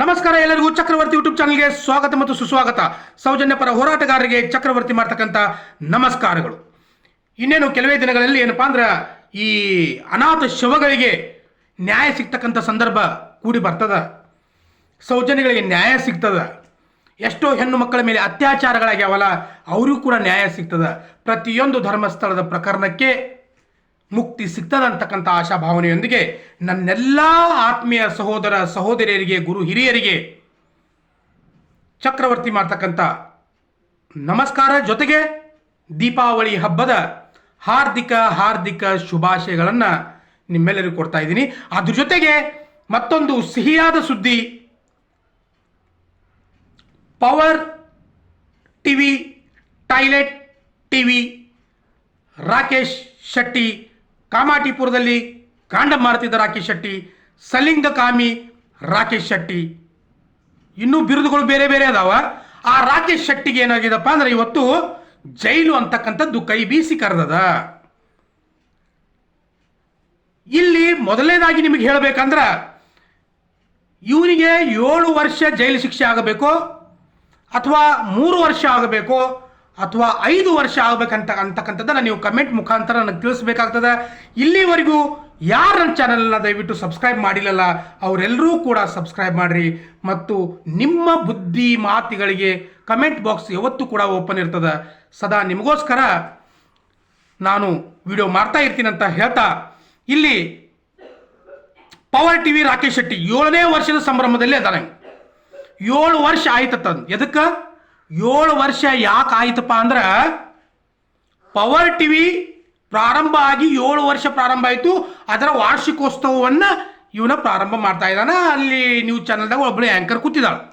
ನಮಸ್ಕಾರ ಎಲ್ಲರಿಗೂ ಚಕ್ರವರ್ತಿ ಯೂಟ್ಯೂಬ್ ಚಾನಲ್ಗೆ ಸ್ವಾಗತ ಮತ್ತು ಸುಸ್ವಾಗತ. ಸೌಜನ್ಯ ಪರ ಹೋರಾಟಗಾರರಿಗೆ ಚಕ್ರವರ್ತಿ ಮಾಡ್ತಕ್ಕಂಥ ನಮಸ್ಕಾರಗಳು. ಇನ್ನೇನು ಕೆಲವೇ ದಿನಗಳಲ್ಲಿ ಏನಪ್ಪಾ ಅಂದ್ರೆ ಈ ಅನಾಥ ಶವಗಳಿಗೆ ನ್ಯಾಯ ಸಿಗ್ತಕ್ಕಂಥ ಸಂದರ್ಭ ಕೂಡಿ ಬರ್ತದ. ಸೌಜನ್ಯಗಳಿಗೆ ನ್ಯಾಯ ಸಿಗ್ತದ. ಎಷ್ಟೋ ಹೆಣ್ಣು ಮಕ್ಕಳ ಮೇಲೆ ಅತ್ಯಾಚಾರಗಳಾಗ್ಯಾವಲ್ಲ, ಅವರಿಗೂ ಕೂಡ ನ್ಯಾಯ ಸಿಗ್ತದ. ಪ್ರತಿಯೊಂದು ಧರ್ಮಸ್ಥಳದ ಪ್ರಕರಣಕ್ಕೆ ಮುಕ್ತಿ ಸಿಗ್ತದೆ ಅಂತಕ್ಕಂಥ ಆಶಾಭಾವನೆಯೊಂದಿಗೆ ನನ್ನೆಲ್ಲ ಆತ್ಮೀಯ ಸಹೋದರ ಸಹೋದರಿಯರಿಗೆ, ಗುರು ಹಿರಿಯರಿಗೆ ಚಕ್ರವರ್ತಿ ಮಾಡ್ತಕ್ಕಂಥ ನಮಸ್ಕಾರ ಜೊತೆಗೆ ದೀಪಾವಳಿ ಹಬ್ಬದ ಹಾರ್ದಿಕ ಹಾರ್ದಿಕ ಶುಭಾಶಯಗಳನ್ನು ನಿಮ್ಮೆಲ್ಲರಿಗೂ ಕೊಡ್ತಾ ಇದ್ದೀನಿ. ಅದ್ರ ಜೊತೆಗೆ ಮತ್ತೊಂದು ಸಿಹಿಯಾದ ಸುದ್ದಿ. Power TV, toilet TV, Rakesh Shetty ಕಾಮಾಟಿಪುರದಲ್ಲಿ ಕಾಂಡ ಮಾರುತ್ತಿದ್ದ ರಾಕೇಶ್ ಶೆಟ್ಟಿ, ಸಲಿಂಗಕಾಮಿ ರಾಕೇಶ್ ಶೆಟ್ಟಿ. ಇನ್ನೂ ಬಿರುದುಗಳು ಬೇರೆ ಬೇರೆ ಅದಾವ. ಆ ರಾಕೇಶ್ ಶೆಟ್ಟಿಗೆ ಏನಾಗಿದಪ್ಪ ಅಂದ್ರೆ ಇವತ್ತು ಜೈಲು ಅಂತಕ್ಕಂಥದ್ದು ಕೈ ಬೀಸಿ ಕರೆದದ. ಇಲ್ಲಿ ಮೊದಲನೇದಾಗಿ ನಿಮಗೆ ಹೇಳಬೇಕಂದ್ರ ಇವನಿಗೆ ಏಳು ವರ್ಷ ಜೈಲು ಶಿಕ್ಷೆ ಆಗಬೇಕು ಅಥವಾ ಮೂರು ವರ್ಷ ಆಗಬೇಕು ಅಥವಾ ಐದು ವರ್ಷ ಆಗಬೇಕಂತ ಅಂತಕ್ಕಂಥದ್ದನ್ನು ನೀವು ಕಮೆಂಟ್ ಮುಖಾಂತರ ನನಗೆ ತಿಳಿಸ್ಬೇಕಾಗ್ತದೆ. ಇಲ್ಲಿವರೆಗೂ ಯಾರು ನನ್ನ ಚಾನಲನ್ನು ದಯವಿಟ್ಟು ಸಬ್ಸ್ಕ್ರೈಬ್ ಮಾಡಿಲ್ಲಲ್ಲ ಅವರೆಲ್ಲರೂ ಕೂಡ ಸಬ್ಸ್ಕ್ರೈಬ್ ಮಾಡಿರಿ ಮತ್ತು ನಿಮ್ಮ ಬುದ್ಧಿ ಮಾತಿಗಳಿಗೆ ಕಮೆಂಟ್ ಬಾಕ್ಸ್ ಯಾವತ್ತೂ ಕೂಡ ಓಪನ್ ಇರ್ತದೆ. ಸದಾ ನಿಮಗೋಸ್ಕರ ನಾನು ವಿಡಿಯೋ ಮಾಡ್ತಾ ಇರ್ತೀನಿ ಅಂತ ಹೇಳ್ತಾ, ಇಲ್ಲಿ ಪವರ್ ಟಿವಿ ರಾಕೇಶ್ ಶೆಟ್ಟಿ ಏಳನೇ ವರ್ಷದ ಸಂಭ್ರಮದಲ್ಲಿ ಅದಾನೆ ಏಳು ವರ್ಷ ಆಯ್ತದ ಎದಕ್ಕೆ? ಏಳು ವರ್ಷ ಯಾಕೆ ಆಯ್ತಪ್ಪ ಅಂದ್ರೆ ಪವರ್ ಟಿವಿ ಪ್ರಾರಂಭ ಆಗಿ ಏಳು ವರ್ಷ ಪ್ರಾರಂಭ ಆಯಿತು. ಅದರ ವಾರ್ಷಿಕೋತ್ಸವವನ್ನು ಇವನ ಪ್ರಾರಂಭ ಮಾಡ್ತಾ ಇದ್ದಾನ. ಅಲ್ಲಿ ನ್ಯೂಸ್ ಚಾನಲ್ದಾಗ ಒಬ್ಬಳು ಆ್ಯಂಕರ್ ಕೂತಿದ್ದಾಳೆ.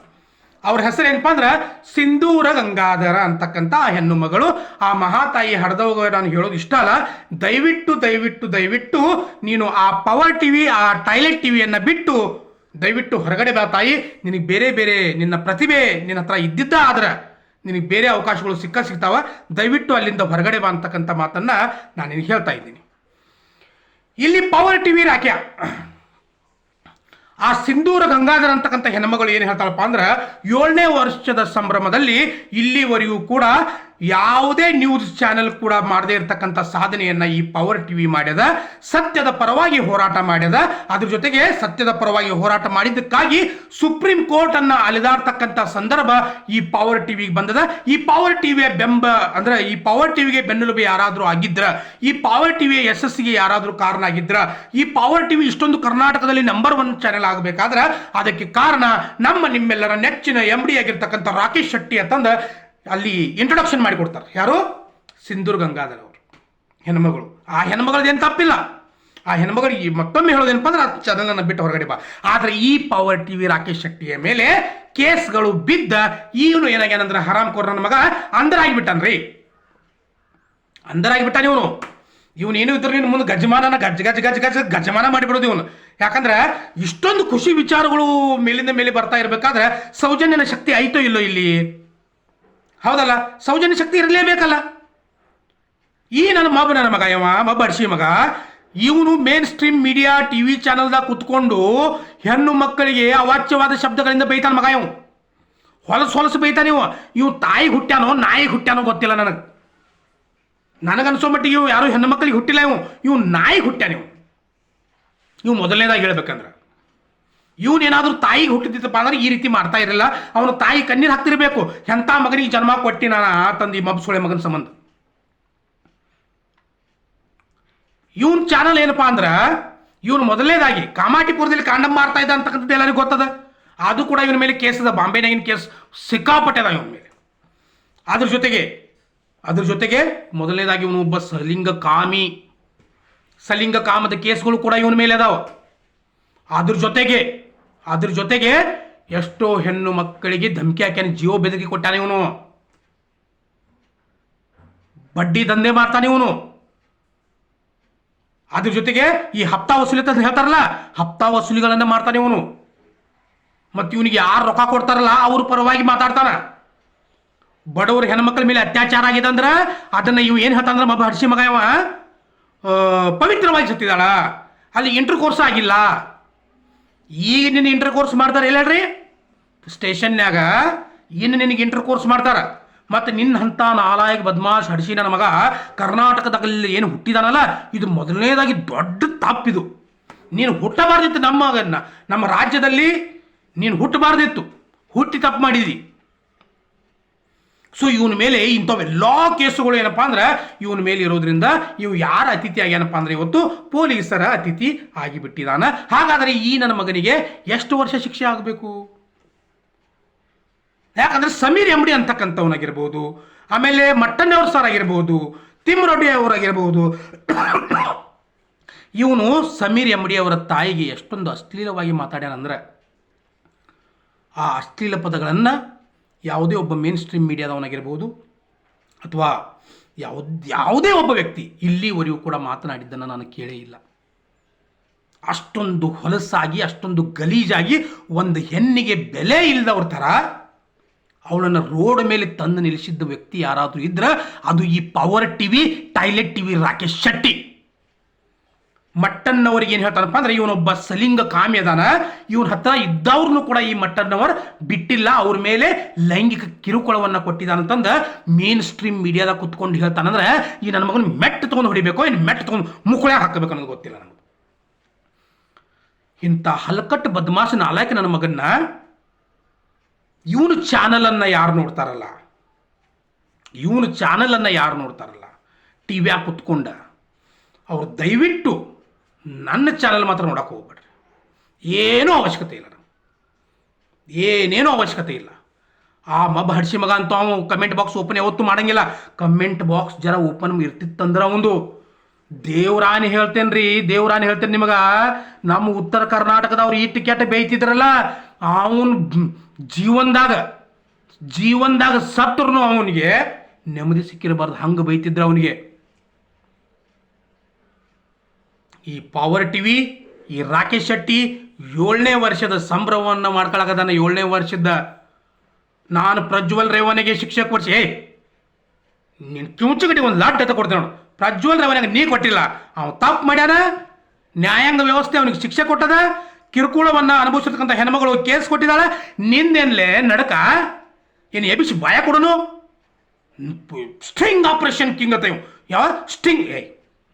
ಅವ್ರ ಹೆಸರು ಏನಪ್ಪಾ ಅಂದ್ರೆ ಸಿಂಧೂರ ಗಂಗಾಧರ ಅಂತಕ್ಕಂಥ ಆ ಹೆಣ್ಣು ಮಗಳು. ಆ ಮಹಾತಾಯಿ ಹಡ್ದವಾಗ ನಾನು ಹೇಳೋದು ಇಷ್ಟ ಅಲ್ಲ. ದಯವಿಟ್ಟು ದಯವಿಟ್ಟು ದಯವಿಟ್ಟು ನೀನು ಆ ಪವರ್ ಟಿವಿ ಆ ಟಾಯ್ಲೆಟ್ ಟಿವಿಯನ್ನ ಬಿಟ್ಟು ದಯವಿಟ್ಟು ಹೊರಗಡೆ ಬಾ ತಾಯಿ. ನಿನಗೆ ಬೇರೆ ಬೇರೆ ನಿನ್ನ ಪ್ರತಿಭೆ ನಿನ್ನ ಹತ್ರ ಇದ್ದಿದ್ದ ಆದ್ರೆ ನಿನಗೆ ಬೇರೆ ಅವಕಾಶಗಳು ಸಿಕ್ಕ ಸಿಗ್ತಾವ? ದಯವಿಟ್ಟು ಅಲ್ಲಿಂದ ಹೊರಗಡೆ ಬಾ ಅಂತಕ್ಕಂಥ ಮಾತನ್ನು ನಾನು ನಿನಗೆ ಹೇಳ್ತಾ ಇದ್ದೀನಿ. ಇಲ್ಲಿ ಪವರ್ ಟಿವಿ ರಾಕ್ಯ ಆ ಸಿಂಧೂರ ಗಂಗಾಧರ ಅಂತಕ್ಕಂಥ ಹೆಣ್ಮಗಳು ಏನು ಹೇಳ್ತಾಳಪ್ಪ ಅಂದ್ರೆ ಏಳನೇ ವರ್ಷದ ಸಂಭ್ರಮದಲ್ಲಿ ಇಲ್ಲಿವರೆಗೂ ಕೂಡ ಯಾವುದೇ ನ್ಯೂಸ್ ಚಾನೆಲ್ ಕೂಡ ಮಾಡದೇ ಇರತಕ್ಕಂಥ ಸಾಧನೆಯನ್ನ ಈ ಪವರ್ ಟಿವಿ ಮಾಡ್ಯದ, ಸತ್ಯದ ಪರವಾಗಿ ಹೋರಾಟ ಮಾಡ್ಯದ. ಅದ್ರ ಜೊತೆಗೆ ಸತ್ಯದ ಪರವಾಗಿ ಹೋರಾಟ ಮಾಡಿದ್ದಕ್ಕಾಗಿ ಸುಪ್ರೀಂ ಕೋರ್ಟ್ ಅನ್ನ ಅಲೆದಾಡ್ತಕ್ಕಂಥ ಸಂದರ್ಭ ಈ ಪವರ್ ಟಿವಿಗೆ ಬಂದದ. ಈ ಪವರ್ ಟಿವಿಯ ಬೆಂಬ, ಅಂದ್ರೆ ಈ ಪವರ್ ಟಿವಿಗೆ ಬೆನ್ನೆಲುಬು ಯಾರಾದರೂ ಆಗಿದ್ರ, ಈ ಪವರ್ ಟಿವಿಯ ಯಶಸ್ಸಿಗೆ ಯಾರಾದರೂ ಕಾರಣ ಆಗಿದ್ರ, ಈ ಪವರ್ ಟಿವಿ ಇಷ್ಟೊಂದು ಕರ್ನಾಟಕದಲ್ಲಿ ನಂಬರ್ ಒನ್ ಚಾನೆಲ್ ಆಗಬೇಕಾದ್ರೆ, ಅದಕ್ಕೆ ಕಾರಣ ನಮ್ಮ ನಿಮ್ಮೆಲ್ಲರ ನೆಚ್ಚಿನ ಎಂ ಡಿ ಆಗಿರ್ತಕ್ಕಂಥ ರಾಕೇಶ್ ಶೆಟ್ಟಿ ಅಂತಂದು ಅಲ್ಲಿ ಇಂಟ್ರೊಡಕ್ಷನ್ ಮಾಡಿಕೊಡ್ತಾರೆ. ಯಾರು? ಸಿಂಧೂರ್ ಗಂಗಾಧರ್ ಅವರು. ಹೆಣ್ಮಗಳು. ಆ ಏನು ತಪ್ಪಿಲ್ಲ. ಆ ಹೆಣ್ಮಗಳಿಗೆ ಮತ್ತೊಮ್ಮೆ ಹೇಳೋದೇನಪ್ಪ ಅಂದ್ರೆ ಆ ಬಿಟ್ಟು ಹೊರಗಡೆ ಬಾ. ಆದರೆ ಈ ಪವರ್ ಟಿ ವಿ ರಾಕೇಶ್ ಶೆಟ್ಟಿಯ ಮೇಲೆ ಕೇಸ್ಗಳು ಬಿದ್ದ ಇವನು ಏನಾಗ್ಯಾನಂದ್ರೆ ಹರಾಮ್ ಕೋರ್ ನನ್ನ ಮಗ ಅಂದರಾಗಿಬಿಟ್ಟನ್ರಿ. ಅಂದರಾಗಿಬಿಟ್ಟಾನ ಇವನು. ಇವನು ಏನು ಇದ್ರೆ ನಿನ್ನ ಮುಂದೆ ಗಜಮಾನನ ಗಜ್ ಗಜ್ ಗಜ್ ಗಜ್ ಗಜಮಾನ ಮಾಡಿಬಿಡೋದು ಇವನು. ಯಾಕಂದ್ರೆ ಇಷ್ಟೊಂದು ಖುಷಿ ವಿಚಾರಗಳು ಮೇಲಿಂದ ಮೇಲೆ ಬರ್ತಾ ಇರಬೇಕಾದ್ರೆ ಸೌಜನ್ಯನ ಶಕ್ತಿ ಐತೋ ಇಲ್ಲೋ ಇಲ್ಲಿ? ಹೌದಲ್ಲ? ಸೌಜನ್ಯ ಶಕ್ತಿ ಇರಲೇಬೇಕಲ್ಲ. ಈ ನನ್ನ ಮಬ್ಬ ನನ್ನ ಮಗ ಇವ ಮಬ್ಬ ಅಡ್ಸಿ ಮಗ. ಇವನು main stream media T V ಚಾನಲ್ದಾಗ ಕುತ್ಕೊಂಡು ಹೆಣ್ಣು ಮಕ್ಕಳಿಗೆ ಅವಾಚ್ಯವಾದ ಶಬ್ದಗಳಿಂದ ಬೈತಾನ ಮಗ ಇವು ಹೊಲಸು ಹೊಲಸು ಬೈತಾನೆ ಇವು. ಇವು ತಾಯಿ ಹುಟ್ಟ್ಯಾನೋ ನಾಯಿ ಹುಟ್ಟ್ಯಾನೋ ಗೊತ್ತಿಲ್ಲ ನನಗೆ. ನನಗನ್ಸೋ ಮಟ್ಟಿಗೆ ಇವು ಯಾರು ಹೆಣ್ಣು ಮಕ್ಕಳಿಗೆ ಹುಟ್ಟಿಲ್ಲ ಇವು ಇವು ನಾಯಿ ಹುಟ್ಟ್ಯಾನ ಇವು ಇವು ಮೊದಲನೇದಾಗಿ ಹೇಳ್ಬೇಕಂದ್ರೆ. ಇವನೇನಾದ್ರೂ ತಾಯಿಗೆ ಹುಟ್ಟಿದ್ದಪ್ಪ ಅಂದ್ರೆ ಈ ರೀತಿ ಮಾಡ್ತಾ ಇರಲಿಲ್ಲ. ಅವನು ತಾಯಿ ಕಣ್ಣೀರು ಹಾಕ್ತಿರ್ಬೇಕು. ಎಂಥ ಮಗನಿಗೆ ಜನ್ಮ ಕೊಟ್ಟಿ ನಾನು ಆ ತಂದಿ ಮಬ್ ಸೊಳೆ ಮಗನ ಸಂಬಂಧ? ಇವನ್ ಚಾನಲ್ ಏನಪ್ಪಾ ಅಂದ್ರೆ, ಇವನು ಮೊದಲನೇದಾಗಿ ಕಾಮಾಟಿಪುರದಲ್ಲಿ ಕಾಂಡಮ್ ಮಾಡ್ತಾ ಇದ್ದ ಅಂತಕ್ಕಂಥದ್ದು ಎಲ್ಲರಿಗೂ ಗೊತ್ತದ? ಅದು ಕೂಡ ಇವನ ಮೇಲೆ ಕೇಸ್ ಅದ. ಬಾಂಬೆನಾಗಿನ ಕೇಸ್ ಸಿಕ್ಕಾಪಟ್ಟೆದ ಇವನ ಮೇಲೆ. ಅದ್ರ ಜೊತೆಗೆ ಅದ್ರ ಜೊತೆಗೆ ಮೊದಲನೇದಾಗಿ ಇವನು ಒಬ್ಬ ಸಲಿಂಗ ಕಾಮಿ. ಸಲಿಂಗ ಕಾಮದ ಕೇಸ್ಗಳು ಕೂಡ ಇವನ ಮೇಲೆ ಅದಾವ. ಅದ್ರ ಜೊತೆಗೆ ಅದ್ರ ಜೊತೆಗೆ ಎಷ್ಟೋ ಹೆಣ್ಣು ಮಕ್ಕಳಿಗೆ ಧಮಕಿ ಹಾಕ್ಯಾನೆ ಜೀವ ಬೆದರಿಕೆ ಕೊಟ್ಟಾನೆ ಇವನು. ಬಡ್ಡಿ ದಂಧೆ ಮಾಡ್ತಾನೆ ಇವನು. ಅದ್ರ ಜೊತೆಗೆ ಈ ಹಪ್ತಾ ವಸೂಲಿ ಅಂತ ಹೇಳ್ತಾರಲ್ಲ, ಹಪ್ತಾ ವಸೂಲಿಗಳನ್ನ ಮಾಡ್ತಾನೆ ಇವನು. ಮತ್ತೆ ಇವನಿಗೆ ಯಾರು ರೊಕ್ಕ ಕೊಡ್ತಾರಲ್ಲ, ಅವ್ರ ಪರವಾಗಿ ಮಾತಾಡ್ತಾನ. ಬಡವ್ರ ಹೆಣ್ಮಕ್ಳ ಮೇಲೆ ಅತ್ಯಾಚಾರ ಆಗಿದೆ ಅಂದ್ರೆ ಅದನ್ನ ಇವು ಏನು ಹೇಳ್ತಾನಂದ್ರೆ ಮಬ್ಬ ಹರ್ಷಿ ಮಗ ಪವಿತ್ರವಾಗಿ ಸತ್ತಿದಾಳ ಅಲ್ಲಿ ಇಂಟರ್ ಕೋರ್ಸ್ ಆಗಿಲ್ಲ. ಈಗ ನಿನ್ನ ಇಂಟರ್ ಕೋರ್ಸ್ ಮಾಡ್ತಾರೆ ಇಲ್ಲ ಹೇಳ್ರಿ ಸ್ಟೇಷನ್ಯಾಗ ಇನ್ನು ನಿನಗೆ ಇಂಟರ್ ಕೋರ್ಸ್ ಮಾಡ್ತಾರ. ಮತ್ತು ನಿನ್ನ ಹಂತ ನಾಲಾಯಕ ಬದ್ಮಾಶ್ ಹಡಿಸಿ ನನ್ನ ಮಗ ಕರ್ನಾಟಕದಲ್ಲಿ ಏನು ಹುಟ್ಟಿದಾನಲ್ಲ, ಇದು ಮೊದಲನೇದಾಗಿ ದೊಡ್ಡ ತಪ್ಪಿದು. ನೀನು ಹುಟ್ಟಬಾರ್ದಿತ್ತು ನಮ್ಮ ಮಗನ್ನ. ನಮ್ಮ ರಾಜ್ಯದಲ್ಲಿ ನೀನು ಹುಟ್ಟಬಾರ್ದಿತ್ತು. ಹುಟ್ಟಿ ತಪ್ಪು ಮಾಡಿದಿ. ಸೊ ಇವನ ಮೇಲೆ ಇಂಥವೆಲ್ಲ ಕೇಸುಗಳು ಏನಪ್ಪಾ ಅಂದ್ರೆ, ಇವನ ಮೇಲೆ ಇರೋದ್ರಿಂದ ಇವು ಯಾರ ಅತಿಥಿ ಆಗ್ಯಾನಪ್ಪ ಅಂದ್ರೆ ಇವತ್ತು ಪೊಲೀಸರ ಅತಿಥಿ ಆಗಿಬಿಟ್ಟಿದಾನ. ಹಾಗಾದರೆ ಈ ನನ್ನ ಮಗನಿಗೆ ಎಷ್ಟು ವರ್ಷ ಶಿಕ್ಷೆ ಆಗಬೇಕು? ಯಾಕಂದ್ರೆ ಸಮೀರ್ ಎಂಬಡಿ ಅಂತಕ್ಕಂಥವನಾಗಿರ್ಬೋದು, ಆಮೇಲೆ ಮಟ್ಟಣ್ಣವ್ರ ಸರ್ ಆಗಿರ್ಬೋದು, ತಿಮ್ಮರೊಡ್ಡಿ ಅವರಾಗಿರ್ಬೋದು. ಇವನು ಸಮೀರ್ ಎಂಬಡಿ ಅವರ ತಾಯಿಗೆ ಎಷ್ಟೊಂದು ಅಶ್ಲೀಲವಾಗಿ ಮಾತಾಡ್ಯಾನಂದ್ರೆ, ಆ ಅಶ್ಲೀಲ ಪದಗಳನ್ನು ಯಾವುದೇ ಒಬ್ಬ ಮೇನ್ ಸ್ಟ್ರೀಮ್ ಮೀಡಿಯಾದವನಾಗಿರ್ಬೋದು ಅಥವಾ ಯಾವ್ದು, ಯಾವುದೇ ಒಬ್ಬ ವ್ಯಕ್ತಿ ಇಲ್ಲಿವರೆಗೂ ಕೂಡ ಮಾತನಾಡಿದ್ದನ್ನು ನಾನು ಕೇಳೇ ಇಲ್ಲ. ಅಷ್ಟೊಂದು ಹೊಲಸಾಗಿ, ಅಷ್ಟೊಂದು ಗಲೀಜಾಗಿ, ಒಂದು ಹೆಣ್ಣಿಗೆ ಬೆಲೆ ಇಲ್ಲದವ್ರ ಥರ ಅವಳನ್ನು ರೋಡ್ ಮೇಲೆ ತಂದು ನಿಲ್ಲಿಸಿದ್ದ ವ್ಯಕ್ತಿ ಯಾರಾದರೂ ಇದ್ರೆ, ಅದು ಈ power TV toilet TV Rakesh Shetty ಮಟ್ಟನ್ನವರಿಗೆ ಏನು ಹೇಳ್ತಾನಪ್ಪ ಅಂದ್ರೆ, ಇವನೊಬ್ಬ ಸಲಿಂಗ ಕಾಮಿ ಅದಾನ. ಇವನ ಹತ್ರ ಇದ್ದವ್ರನ್ನು ಕೂಡ ಈ ಮಟ್ಟನ್ನವರ್ ಬಿಟ್ಟಿಲ್ಲ. ಅವ್ರ ಮೇಲೆ ಲೈಂಗಿಕ ಕಿರುಕುಳವನ್ನ ಕೊಟ್ಟಿದ್ದಾನಂತಂದ ಮೇನ್ ಸ್ಟ್ರೀಮ್ ಮೀಡಿಯಾದಾಗ ಕುತ್ಕೊಂಡು ಹೇಳ್ತಾನಂದ್ರೆ ಈ ನನ್ನ ಮಗನ ಮೆಟ್ಟ ತೊಗೊಂಡು ಹೊಡಿಬೇಕು ಇನ್ನು ಮೆಟ್ಟ ತೊಗೊಂಡು ಮುಕ್ಕುಳೆ ಹಾಕಬೇಕು ಅನ್ನೋದು ಗೊತ್ತಿಲ್ಲ ನನಗೆ ಇಂಥ ಹಲಕಟ್ಟು ಬದಮಾಶ ನಾಲಾಯಕ ನನ್ನ ಮಗನ್ನ ಇವನು ಚಾನಲನ್ನು ಯಾರು ನೋಡ್ತಾರಲ್ಲ? ಇವನು ಚಾನಲನ್ನು ಯಾರು ನೋಡ್ತಾರಲ್ಲ? ಟಿ ವ್ಯಾಗ ಕುತ್ಕೊಂಡ. ಅವ್ರು ದಯವಿಟ್ಟು ನನ್ನ ಚಾನಲ್ ಮಾತ್ರ ನೋಡೋಕೆ ಹೋಗ್ಬೇಡ್ರಿ. ಏನೂ ಅವಶ್ಯಕತೆ ಇಲ್ಲ ಏನೇನೂ ಅವಶ್ಯಕತೆ ಇಲ್ಲ. ಆ ಮಬ್ ಹಡ್ಸಿ ಮಗ ಅಂತ ಅವನು ಕಮೆಂಟ್ ಬಾಕ್ಸ್ ಓಪನ್ ಯಾವತ್ತೂ ಮಾಡಂಗಿಲ್ಲ. ಕಮೆಂಟ್ ಬಾಕ್ಸ್ ಜರ ಓಪನ್ ಇರ್ತಿತ್ತಂದ್ರೆ ಒಂದು ದೇವ್ರಾನಿ ಹೇಳ್ತೇನೆ ರೀ ದೇವ್ರಾನಿ ಹೇಳ್ತೇನೆ ನಿಮಗ. ನಮ್ಮ ಉತ್ತರ ಕರ್ನಾಟಕದವ್ರು ಈ ಟಿಕೆಟ್ ಬೇಯ್ತಿದ್ರಲ್ಲ, ಅವನು ಜೀವನದಾಗ ಜೀವನದಾಗ ಸತ್ರು ಅವನಿಗೆ ನೆಮ್ಮದಿ ಸಿಕ್ಕಿರಬಾರ್ದು. ಹಂಗೆ ಬೈತಿದ್ರು ಅವನಿಗೆ. ಈ ಪವರ್ ಟಿವಿ ಈ ರಾಕೇಶ್ ಶೆಟ್ಟಿ ಏಳನೇ ವರ್ಷದ ಸಂಭ್ರಮವನ್ನು ಮಾಡ್ಕೊಳಕದಾನ ಏಳನೇ ವರ್ಷದ ನಾನು ಪ್ರಜ್ವಲ್ ರೇವಣಿಗೆ ಶಿಕ್ಷೆ ವರ್ಷ ಏ ನೀನು ಕಿವುಚಗಡಿ ಒಂದು ಲಾಟ್ ಎತ್ತ ಕೊಡ್ತೀನಿ ನೋಡು. ಪ್ರಜ್ವಲ್ ರೇವಣಿಗೆ ನೀ ಕೊಟ್ಟಿಲ್ಲ. ಅವನು ತಪ್ಪು ಮಾಡ್ಯಾನ, ನ್ಯಾಯಾಂಗ ವ್ಯವಸ್ಥೆ ಅವನಿಗೆ ಶಿಕ್ಷೆ ಕೊಟ್ಟದ, ಕಿರುಕುಳವನ್ನು ಅನುಭವಿಸಿರ್ತಕ್ಕಂಥ ಹೆಣ್ಮಗಳು ಕೇಸ್ ಕೊಟ್ಟಿದ್ದಾಳೆ. ನಿಂದೇನ್ಲೇ ನಡಕ ಏನು ಎಬಿಸಿ ಭಯ ಕೊಡೋನು. ಸ್ಟ್ರಿಂಗ್ ಆಪರೇಷನ್ ಕಿಂಗ್ ಅಂತ ಇವ್. ಯಾವ? ಸ್ಟ್ರಿಂಗ್, ಏಯ್,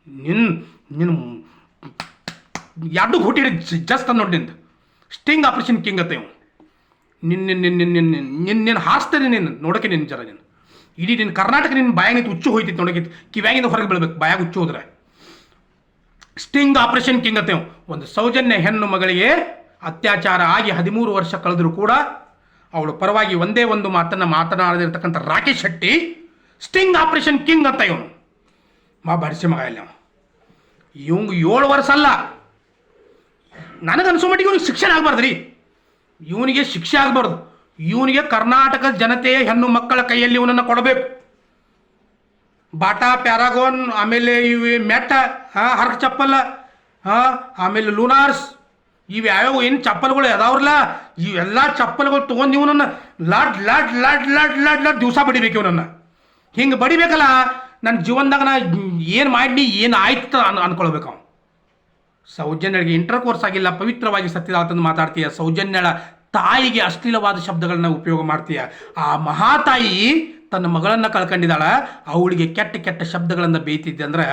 ನಿನ್ ನಿನ್ನ ಎರಡು ಹುಟ್ಟಿರಿ ಜಸ್ಟ್ ನೋಡಿ ನಿಂದು. ಸ್ಟಿಂಗ್ ಆಪರೇಷನ್ ಕಿಂಗ್ ಅತ್ತೆ. ನಿನ್ನ ನಿನ್ನ ನಿನ್ನ ನಿನ್ನ ನಿನ್ನ ನಿನ್ನ ನಿನ್ನ ನೋಡಕ್ಕೆ ನಿನ್ನ ಜರ ನಿನ್ನ ಇಡೀ ನಿನ್ನ ಕರ್ನಾಟಕ ನಿನ್ನ ಬಾಯಾಗಿತ್ತು ಹುಚ್ಚು ಹೋಯ್ತಿತ್ತು ನೋಡಕ್ಕೆ. ಕಿವ್ಯಾಗಿಂದ ಹೊರಗೆ ಬೀಳ್ಬೇಕು, ಬಾಯಾಗ ಹುಚ್ಚು ಹೋದ್ರೆ. ಸ್ಟಿಂಗ್ ಆಪರೇಷನ್ ಕಿಂಗ್ ಅತ್ತೆ. ಒಂದು ಸೌಜನ್ಯ ಹೆಣ್ಣು ಮಗಳಿಗೆ ಅತ್ಯಾಚಾರ ಆಗಿ ಹದಿಮೂರು ವರ್ಷ ಕಳೆದರೂ ಕೂಡ ಅವಳು ಪರವಾಗಿ ಒಂದೇ ಒಂದು ಮಾತನ್ನು ಮಾತನಾಡದಿರ್ತಕ್ಕಂಥ Rakesh Shetty sting operation king ಅಂತ ಇವನು. ಮಾ, ಬರ್ಸಿ ಮಗ ಇಲ್ಲ ಇವಂಗೆ ಏಳು ವರ್ಷ ಅಲ್ಲ. ನನಗನ್ಸೋ ಮಟ್ಟಿಗೆ ಇವನಿಗೆ ಶಿಕ್ಷಣ ಆಗಬಾರ್ದು ರೀ ಇವನಿಗೆ ಶಿಕ್ಷೆ ಆಗಬಾರ್ದು. ಇವನಿಗೆ ಕರ್ನಾಟಕ ಜನತೆಯ ಹೆಣ್ಣು ಮಕ್ಕಳ ಕೈಯಲ್ಲಿ ಇವನನ್ನು ಕೊಡಬೇಕು. ಬಾಟಾ, ಪ್ಯಾರಾಗೋನ್, ಆಮೇಲೆ ಇವು ಮೆಟ್ಟ ಹಾಂ, ಹರ್ಕ್ ಚಪ್ಪಲ್, ಹಾಂ, ಆಮೇಲೆ ಲೂನಾರ್ಸ್. ಇವು ಯಾವ್ಯಾವ ಏನು ಚಪ್ಪಲ್ಗಳು ಅದಾವ್ರಲ್ಲ, ಇವೆಲ್ಲ ಚಪ್ಪಲ್ಗಳು ತೊಗೊಂಡು ಇವನನ್ನು ಲಾಡ್ ಲಾಡ್ ಲಾಡ್ ಲಾಡ್ ಲಾಡ್ ಲಾಡ್ ದಿವಸ ಬಡಿಬೇಕು ಇವನನ್ನು. ಹಿಂಗೆ ಬಡಿಬೇಕಲ್ಲ ನನ್ನ ಜೀವನದಾಗ ನಾ ಏನು ಮಾಡಿ ಏನು ಆಯ್ತು ಅನ್ ಅನ್ಕೊಳ್ಬೇಕು ಅವ್ನು. ಸೌಜನ್ಯಳಿಗೆ ಇಂಟರ್ ಕೋರ್ಸ್ ಆಗಿಲ್ಲ, ಪವಿತ್ರವಾಗಿ ಸತ್ಯದಾತಂದು ಮಾತಾಡ್ತೀಯ. ಸೌಜನ್ಯಳ ತಾಯಿಗೆ ಅಶ್ಲೀಲವಾದ ಶಬ್ದಗಳನ್ನ ಉಪಯೋಗ ಮಾಡ್ತೀಯ. ಆ ಮಹಾತಾಯಿ ತನ್ನ ಮಗಳನ್ನು ಕಳ್ಕೊಂಡಿದ್ದಾಳ. ಅವಳಿಗೆ ಕೆಟ್ಟ ಕೆಟ್ಟ ಶಬ್ದಗಳನ್ನು ಬೇಯ್ತಿದ್ದೆ ಅಂದ್ರೆ,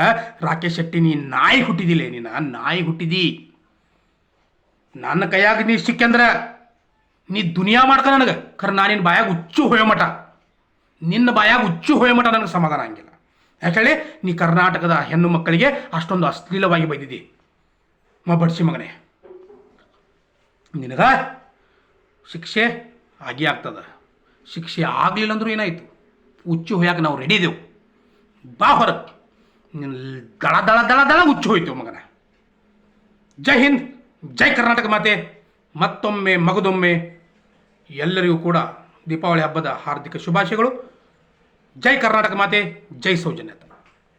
ರಾಕೇಶ್ ಶೆಟ್ಟಿ, ನೀ ನಾಯಿ ಹುಟ್ಟಿದಿಲ್ಲ ನೀನು? ನಾಯಿ ಹುಟ್ಟಿದಿ? ನನ್ನ ಕೈಯಾಗ ನೀ ಸಿಕ್ಕಂದ್ರೆ ನೀ ದುನಿಯಾ ಮಾಡ್ಕ ನನಗೆ. ಖರೆ ನಾನು ನಿನ್ನ ಬಾಯಾಗ ಹುಚ್ಚು ಹೊಯ ಮಠ. ನಿನ್ನ ಬಾಯಾಗ ಹುಚ್ಚು ಹೋಯೋ ಮಠ ನನಗೆ ಸಮಾಧಾನ ಆಗಿಲ್ಲ. ಯಾಕೇಳಿ ನೀ ಕರ್ನಾಟಕದ ಹೆಣ್ಣು ಮಕ್ಕಳಿಗೆ ಅಷ್ಟೊಂದು ಅಶ್ಲೀಲವಾಗಿ ಬೈದಿದ್ದಿ ಮ ಬಡ್ಸಿ ಮಗನೇ. ನಿನಗ ಶಿಕ್ಷೆ ಆಗಿ ಆಗ್ತದ. ಶಿಕ್ಷೆ ಆಗಲಿಲ್ಲ ಅಂದ್ರೂ ಏನಾಯಿತು? ಹುಚ್ಚು ಹೋಯಕ್ಕೆ ನಾವು ರೆಡಿ ಇದೇವು. ಬಾ ಹೊರಕ್ಕೆ ನಿನ್ನ ದಳ ದಳ ದಳ ದಳ ಹುಚ್ಚು ಹೋಯ್ತು ಮಗನ. ಜೈ ಹಿಂದ್, ಜೈ ಕರ್ನಾಟಕ ಮಾತೆ. ಮತ್ತೊಮ್ಮೆ ಮಗದೊಮ್ಮೆ ಎಲ್ಲರಿಗೂ ಕೂಡ ದೀಪಾವಳಿ ಹಬ್ಬದ ಹಾರ್ದಿಕ ಶುಭಾಶಯಗಳು. ಜೈ ಕರ್ನಾಟಕ ಮಾತೆ, ಜೈ ಸೌಜನ್ಯತೆ.